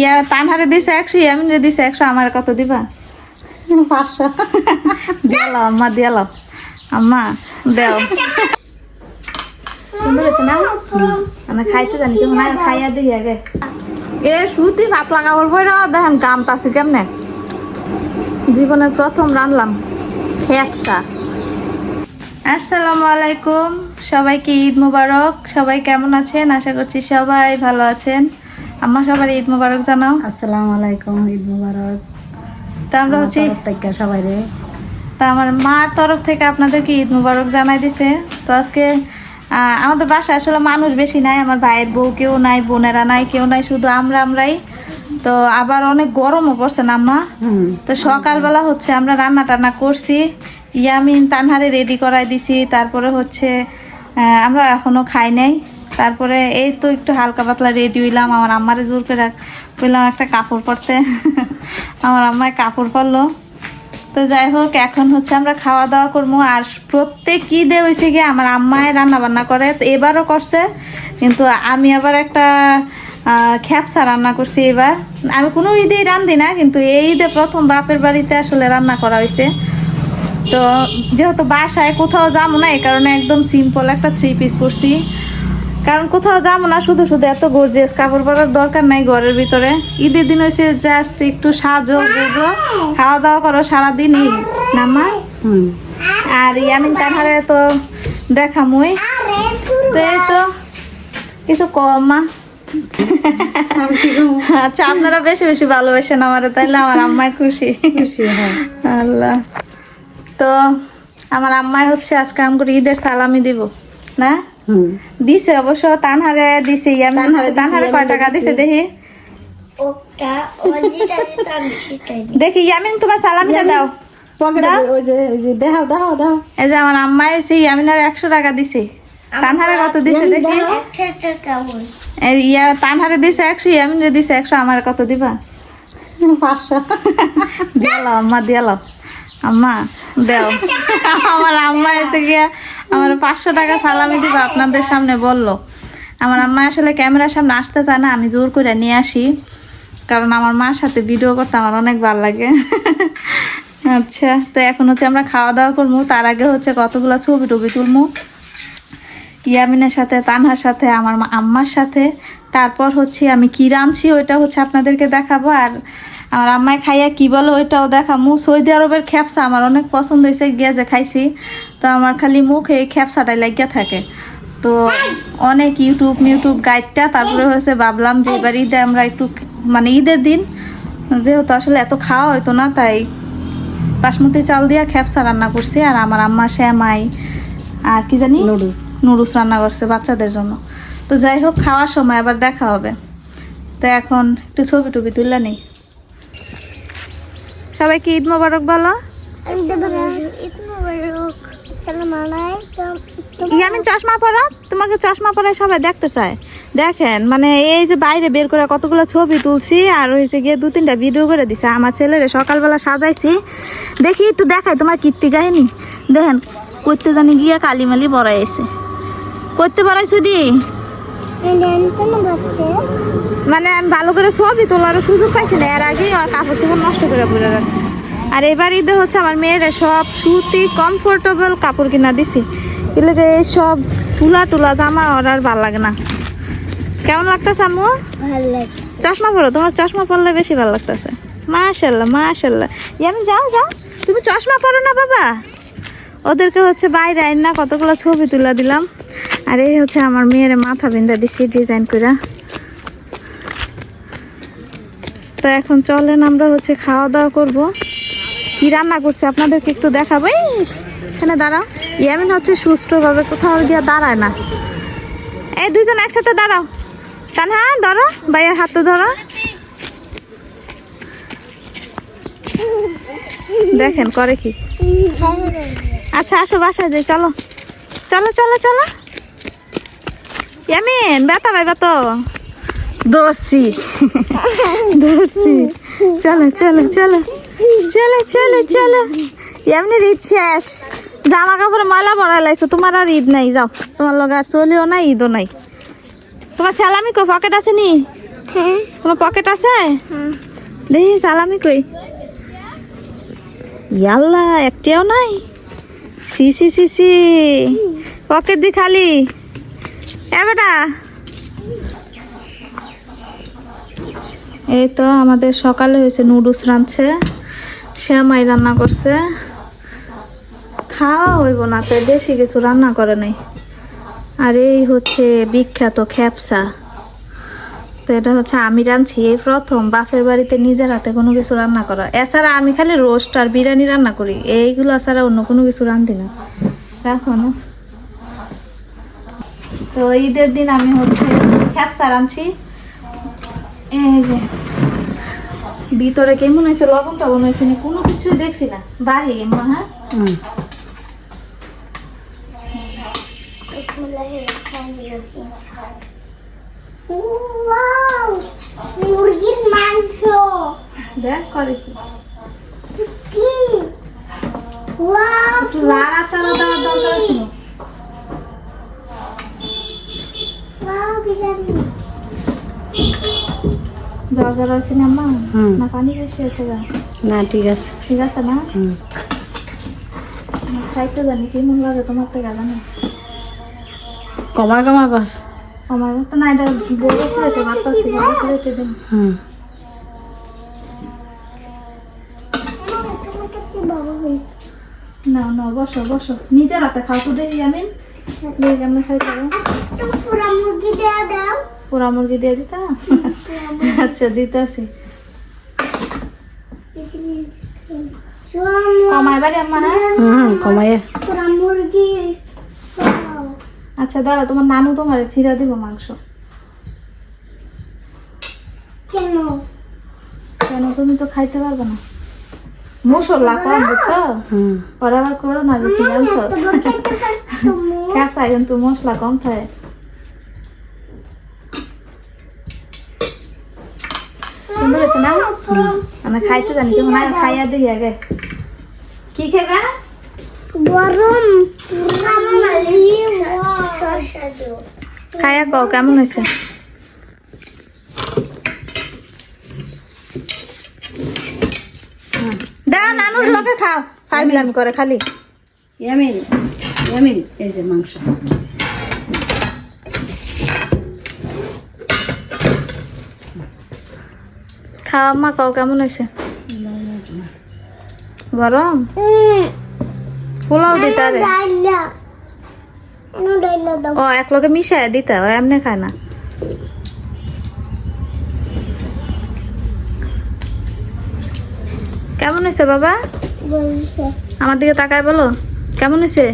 ইয়া তানহারে দিছে একশো ইয়ামিনরে দিছে একশো আমার কত দিবা? পাঁচশো। দিয়ালো আম্মা দিয়ালো আম্মা দেও। সুন্দর হয়েছে না? মানে খাইতে জানি আগে খাইয়া দিই আগে। এ সুতি ভাত লাগাবার পর দেখেন গাম তাছে কেমনে? জীবনের প্রথম রানলাম খেপসা আসসালামু আলাইকুম সবাইকে ঈদ মুবারক। সবাই কেমন আছেন? আশা করছি সবাই ভালো আছেন। আমার সবার ঈদ মুবারক জানাও। আসসালামু আলাইকুম ঈদ মুবারক। তা আমরা হচ্ছে সবাই রে। তা আমার মার তরফ থেকে আপনাদেরকে ঈদ মুবারক জানাই দিছে। তো আজকে আমাদের বাসায় আসলে মানুষ বেশি নাই আমার ভাইয়ের বউ কেউ নাই বোনেরা নাই কেউ নাই শুধু আমরা আমরাই। তো আবার অনেক গরমও পড়ছে না আম্মা। তো সকালবেলা হচ্ছে আমরা রান্না টান্না করছি। ইয়ামিন তানহারে রেডি করাই দিছি। তারপরে হচ্ছে আমরা এখনও খাই নাই। তারপরে এই তো একটু হালকা পাতলা রেডি হইলাম। আমার আম্মারে জোর করে বললাম একটা কাপড় পরতে। আমার আম্মায় কাপড় পরলো। তো যাই হোক, এখন হচ্ছে আমরা খাওয়া দাওয়া করব। আর প্রত্যেক ঈদে হয়েছে গিয়ে আমার আম্মায় রান্না বান্না করে। তো এবারও করছে, কিন্তু আমি আবার একটা খ্যাপসা রান্না করছি এবার। আমি কোনো ঈদেই রান্ধি না, কিন্তু এই ঈদে প্রথম বাপের বাড়িতে আসলে রান্না করা হয়েছে তো যেহেতু বাসায় কোথাও যাব না এই কারণে একদম সিম্পল একটা থ্রি পিস পরছি কারণ কোথাও যাব না শুধু শুধু এত গর্জিয়াস কাপড় পরার দরকার নাই ঘরের ভিতরে। ঈদের দিন হয়েছে জাস্ট একটু সাজো গুজো খাওয়া দাওয়া করো সারাদিনই। না মা হুম। আর ইয়ামিন তানহারে তো দেখামুই। তো এই তো কিছু কম মা। আচ্ছা আপনারা বেশি বেশি ভালোবাসেন আমার তাইলে আমার আম্মাই খুশি। খুশি আল্লাহ। তো আমার আম্মাই হচ্ছে আজকে আমাকে ঈদের সালামি দিব না? দিছে অবশ্য তানহারে দিছে ইয়ামিন তানহারে তানহারে কয় টাকা দিছে। দেখি। দেখি ইয়ামিন তোমার সালামিটা দাও। এই যে আমার আম্মাই হচ্ছে ইয়ামিনার একশো টাকা দিছে। তানহারে কত দিছে দেখি। ইয়া তানহারে দিছে একশো দিছে একশো আমার কত দিবা? পাঁচশো। দিয়ালো আম্মা দিয়ালো আম্মা দেও। আমার আম্মা এসে গিয়া আমার পাঁচশো টাকা সালামি দিবা আপনাদের সামনে বলল। আমার আম্মা আসলে ক্যামেরার সামনে আসতে চায় না, আমি জোর করে নিয়ে আসি। কারণ আমার মার সাথে ভিডিও করতে আমার অনেক ভালো লাগে। আচ্ছা তো এখন হচ্ছে আমরা খাওয়া দাওয়া করব। তার আগে হচ্ছে কতগুলো ছবি টবি তুলবো? ইয়ামিনের সাথে, তানহার সাথে, আমার আম্মার সাথে। তারপর হচ্ছে আমি কি রাঁধছি ওইটা হচ্ছে আপনাদেরকে দেখাবো। আর আমার আম্মায় খাইয়া কি বলো ওইটাও দেখামু সৌদি আরবের খ্যাপসা আমার অনেক পছন্দ হয়েছে যে খাইছি। তো আমার খালি মুখে এই খ্যাপসাটাই লাগিয়া থাকে। তো অনেক ইউটিউব ইউটিউব গাইডটা তারপরে হয়েছে ভাবলাম যে এবার ঈদে আমরা একটু মানে ঈদের দিন যেহেতু আসলে এত খাওয়া হতো না তাই বাসমতি চাল দিয়া খ্যাপসা রান্না করছি। আর আমার আম্মা শ্যামাই আর কি জানি? নুডলস। নুডলস রান্না করছে বাচ্চাদের জন্য। তো যাই হোক খাওয়ার সময় আবার দেখা হবে। তো এখন একটু ছবি টবি তুললে নেই। সবাইকে ঈদ মোবারক বলো? ইয়ামিন চশমা পরা? তোমাকে চশমা পরায় সবাই দেখতে চায়। দেখেন মানে এই যে বাইরে বের করে কতগুলো ছবি তুলছি, আর হয়েছে গিয়ে দু তিনটা ভিডিও করে দিছে। আমার ছেলেরে সকালবেলা সাজাইছি। দেখি একটু দেখাই তোমার কীর্তি কাহিনী। দেখেন, করতে জানি গিয়া কালিমালি বড়াইছে করতে বড়াইছো দি? মানে আমি ভালো করে ছবি তোলার সুযোগ পাইছি না এর আগেই আর কাপড় চোপড় নষ্ট করে পড়ে রাখছি আর এবার ঈদে হচ্ছে আমার মেয়েরা সব সুতি কমফোর্টেবল কাপড় কিনা দিছি। এগুলোকে এই সব তুলা টুলা জামা ওর আর ভালো লাগে না। কেমন লাগতেছে আম্মু? ভালো লাগছে। চশমা পরো তোমার চশমা পরলে বেশি ভালো লাগতেছে। মাশাল্লাহ মাশাল্লাহ ইয়ামিন যাও যাও। তুমি চশমা পরো না বাবা। ওদেরকে হচ্ছে বাইরে আইন না কতগুলো ছবি তুলে দিলাম। আর এই হচ্ছে আমার মেয়ের মাথা বিন্দা দিছি ডিজাইন করে তো এখন চলেন আমরা হচ্ছে খাওয়া দাওয়া করব। কি রান্না করছে আপনাদেরকে একটু দেখাবো? এখানে দাঁড়াও। ইয়ামিন হচ্ছে সুষ্ঠুভাবে কোথাও গিয়ে দাঁড়ায় না। এই দুজন একসাথে দাঁড়াও। কানহা ধরো। ভাইয়ের হাতে ধরো। দেখেন, করে কি? আচ্ছা আসো বাসায় যাই, চলো। চলো চলো চলো। ইয়ামিন, ব্যথা পাইবা তো? দৌড়ছি দৌড়ছি চলো চলো চলো। চলো চলো চলো। ইয়ামিনের ঈদ শেষ। জামা কাপড় ময়লা ভরা লাগছে তোমার আর ঈদ নাই, যাও। তোমার লগে আর চলিও নাই, ঈদও নাই। তোমার স্যালামি কো পকেট আছে নি? তোমার পকেট আছে? দেখি, সালামি কই। ইয়াল্লা, একটিও নাই। সি সি সি সি। পকেট দি খালি। এ বেটা। এই তো আমাদের সকালে হয়েছে নুডলস রাঁধছে, শ্যামাই রান্না করছে। খাওয়া হইব না তো, বেশি কিছু রান্না করে নাই। আর এই হচ্ছে বিখ্যাত খ্যাপসা। তো এটা হচ্ছে আমি রাঁধছি, এই প্রথম বাপের বাড়িতে নিজের হাতে কোনো কিছু রান্না করা। এছাড়া আমি খালি রোস্ট আর বিরিয়ানি রান্না করি, এইগুলো ছাড়া অন্য কোনো কিছু রাঁধি না। এখন তো ঈদের দিন আমি হচ্ছে খ্যাপসা রাঁধছি এই যে ভিতরে কেমন হয়েছে? লবণ টবণ হয়েছে না কোনো কিছুই দেখছি না। বাড়ি এমন হ্যাঁ? মুরগির মাংস দেখ করে কি। লাড়া চাড়া দেওয়ার দরকার দরজা রয়েছে না মা। না পানি বেশি আছে গা। না ঠিক আছে। ঠিক আছে না হুম। খাইতে জানি কেমন লাগে তোমার থেকে জানি? কমা কমা বাস আমার তো না এটা বড় প্লেটে বড় প্লেটে দিন। হুম। না না বসো বসো। নিজের হাতে খাও তো দেখি আমি। দেখি কেমন খাই পাবো পুরা মুরগি দেয়া দাও। পোড়া মুরগি দিয়ে দিতা? আচ্ছা দিতেছি। আচ্ছা দাঁড়া তোমার নানু তোমার ছিঁড়া দিব মাংস। কেন? কেন তুমি তো খাইতে পারবে না। মশলা কম বুঝছ? পরে আবার করো না যে কি জানছো তুমি ক্যাপসা কিন্তু মশলা কম থাকে সুন্দর হয়েছে না মানে খাইতে জানি কেমন আগে খাইয়া দিই আগে। কি খেবা গরম খাইয়া কও কেমন হয়েছে? দাও নানুর লোকে খাও। ফাইজলামি করে খালি। ইয়ামিন ইয়ামিন এই যে মাংস। খাওয়া মা কও কেমন হয়েছে? গরম? পোলাও দিতে দাও। ও এক লগে মিশায় দিতে ও এমনি খায় না। কেমন হয়েছে বাবা? আমার দিকে তাকায় বলো। কেমন হয়েছে?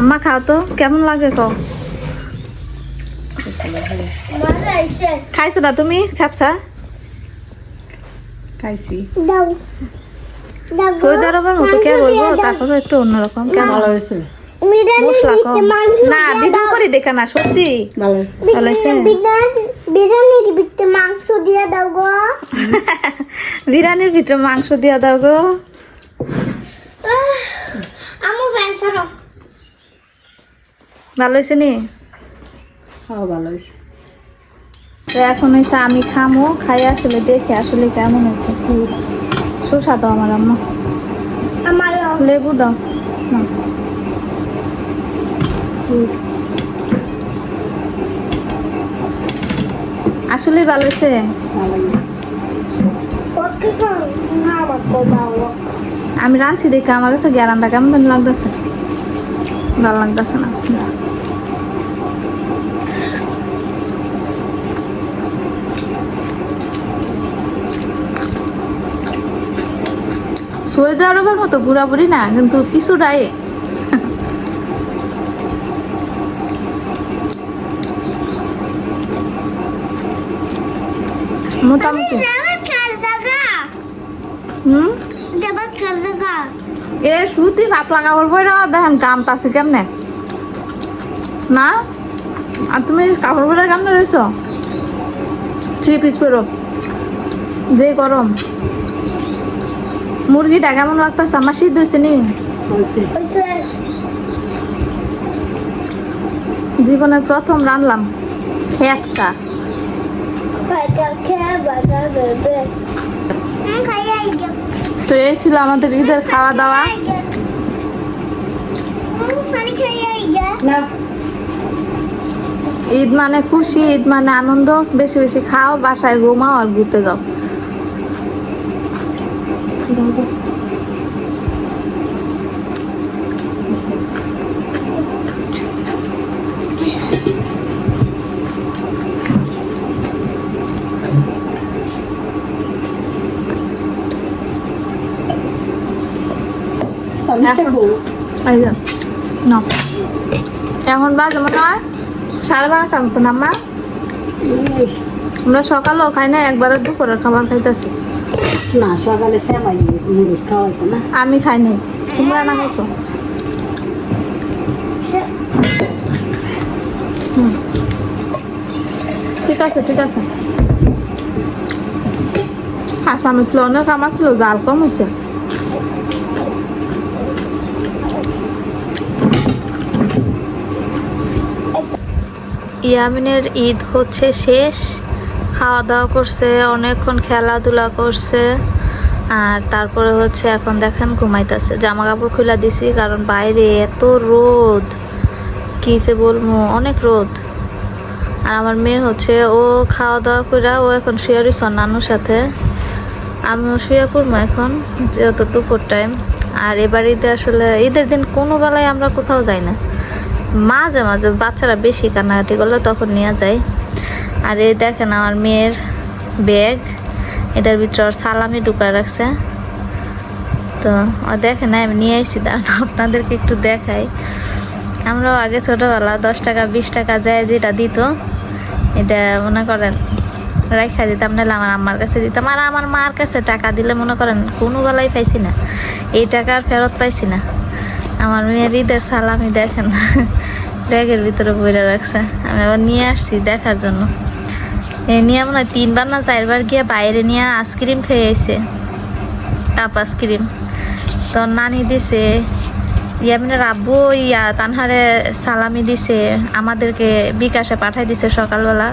আম্মা খাও তো। কেমন লাগে কও? খাইছো না তুমি? খাপসা? খাইছি। সৌদি আরবের মতো কে বলব? তারপরে একটু অন্যরকম। কেন ভালো হয়েছে। মশলা কম। না ভিডিও করি দেখে না সত্যি। ভালো হয়েছে। বিরিয়ানির ভিতরে মাংস দিয়ে দাও গো। বিরিয়ানির ভিতরে মাংস দিয়া দাও গো। আমু ভালো হয়েছে নি? খাওয়া ভালো হয়েছে। তো এখন হয়েছে আমি খামো খাই আসলে দেখে আসলে কেমন হয়েছে শসা দাও আমার আম্মা। আমার লেবু দাও। আসলে ভালো হয়েছে আমি রাঁধছি দেখে আমার কাছে গ্যারান্ডা কেমন লাগতেছে। ভালো লাগতেছে না সৌদি আরবের মতো বুড়াবুড়ি না কিন্তু কিছুটাই মোটামুটি। হুম? এ শুতি ভাত লাগাবার পরে দেখেন কামতাছে কেমনে? না? আর তুমি কাপড় পরে কেমনে রয়েছ? থ্রি পিস পরো। যে গরম। মুরগিটা কেমন লাগতেছে? আমার সিদ্ধ হয়েছে নি? জীবনের প্রথম রানলাম। খেপসা তো এই ছিল আমাদের ঈদের খাওয়া দাওয়া ঈদ মানে খুশি, ঈদ মানে আনন্দ। বেশি বেশি খাও, বাসায় ঘুমাও আর ঘুরতে যাও। এখন বাজে মনে হয় সাড়ে বারোটা মতন আম্মা। আমরা সকালেও খাই না একবারে দুপুরের খাবার খাইতেছি। না, সকালে সেমাই না। আমি খাই নাই তোমরা না খাইছো? ঠিক আছে ঠিক আছে। আসামি ছিল অনেক আমার ছিল জাল কম হয়েছে ইয়ামিনের ঈদ হচ্ছে শেষ। খাওয়া দাওয়া করছে, অনেকক্ষণ খেলাধুলা করছে, আর তারপরে হচ্ছে এখন দেখেন ঘুমাইতেছে। জামা কাপড় খুলে দিছি কারণ বাইরে এত রোদ, কী যে বলব, অনেক রোদ। আর আমার মেয়ে হচ্ছে, ও খাওয়া দাওয়া করে ও এখন শুয়ে রয়েছে নানুর সাথে। আমিও শুয়ে পড়ব এখন যেহেতু দুপুর টাইম আর এবার ঈদে আসলে, ঈদের দিন কোনো বেলায় আমরা কোথাও যাই না। মাঝে মাঝে বাচ্চারা বেশি কান্নাকাটি করলে তখন নিয়ে যায় আর এই দেখেন আমার মেয়ের ব্যাগ, এটার ভিতরে ওর সালামি ঢুকায় রাখছে। তো, ও দেখে না আমি নিয়ে আসছি দাঁড়ান, আপনাদেরকে একটু দেখাই। আমরাও আগে ছোটোবেলা দশ টাকা, বিশ টাকা যায় যেটা দিত, এটা মনে করেন রাখা দিতাম, নাহলে আমার আম্মার কাছে দিতাম। আর আমার মার কাছে টাকা দিলে মনে করেন কোনো বেলায় পাইছি না। এই টাকা আর ফেরত পাইছি না। আমার মেয়ের ঈদের সালামি দেখেন, ব্যাগের ভিতরে বইরা রাখছে। আমি আবার নিয়ে আসছি দেখার জন্য। এ নিয়ে মনে হয় তিনবার না চারবার গিয়ে বাইরে নিয়ে আইসক্রিম খেয়ে এসে কাপ আইসক্রিম। তো নানি দিছে ইয়ামিনের আব্বু ইয়া তানহারে সালামি দিছে, আমাদেরকে বিকাশে পাঠাই দিছে সকালবেলা।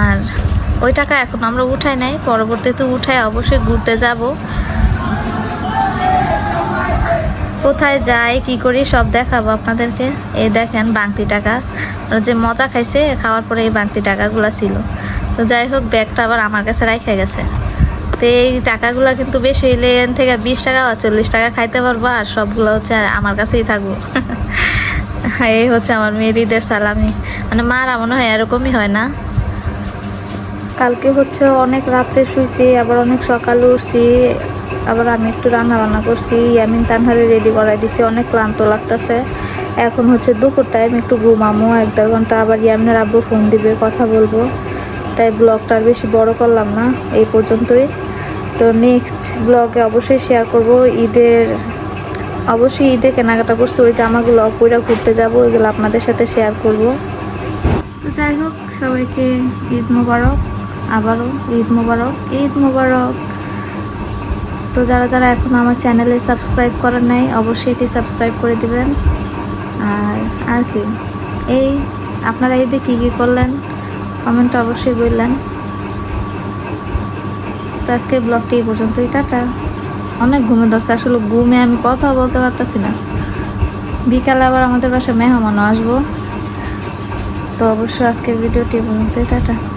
আর ওই টাকা এখন আমরা উঠাই নাই, পরবর্তীতে উঠাই অবশ্যই ঘুরতে যাব। কোথায় যাই, কি করি সব দেখাবো আপনাদেরকে। এই দেখেন বাংতি টাকা। যে মজা খাইছে, খাওয়ার পরে এই বাংতি টাকাগুলো ছিল। তো যাই হোক, ব্যাগটা আবার আমার কাছে রাখে গেছে। তো এই টাকাগুলো কিন্তু বেশি হইলে এন থেকে বিশ টাকা বা চল্লিশ টাকা খাইতে পারব আর সবগুলো হচ্ছে আমার কাছেই থাকব। এই হচ্ছে আমার মেয়ের ঈদের সালামি। মানে মারা মনে হয় এরকমই হয় না। কালকে হচ্ছে অনেক রাত্রে শুয়েছি আবার অনেক সকালে উঠছি, আবার আমি একটু রান্না বান্না করছি আমি তানহারে রেডি করাই দিছি, অনেক ক্লান্ত লাগতেছে। এখন হচ্ছে দুপুর টাইম একটু ঘুমামো, এক দেড় ঘণ্টা আবার ইয়ামিনের আব্বু ফোন দিবে, কথা বলব। তাই ব্লগটা আর বেশি বড় করলাম না, এই পর্যন্তই। তো নেক্সট ব্লগে অবশ্যই শেয়ার করব। ঈদের, অবশ্যই ঈদে কেনাকাটা করছি, ওই জামাগুলো পরে ঘুরতে যাব, ওইগুলো আপনাদের সাথে শেয়ার করব। তো যাই হোক, সবাইকে ঈদ মোবারক, আবারও ঈদ মোবারক ঈদ মোবারক। তো যারা যারা এখন আমার চ্যানেলে সাবস্ক্রাইব করেন নাই, অবশ্যই এটি সাবস্ক্রাইব করে দিবেন। আর আর কি? এই, আপনারা ঈদে কী কী করলেন? কমেন্ট অবশ্যই বললেন। তো আজকে ব্লগটি এই পর্যন্তই, টাটা। অনেক ঘুমে ধরছে, আসলে ঘুমে আমি কথা বলতে পারতেছি না। বিকালে আবার আমাদের বাসায় মেহমানও আসব। তো অবশ্যই আজকের ভিডিওটি পর্যন্তই, টাটা।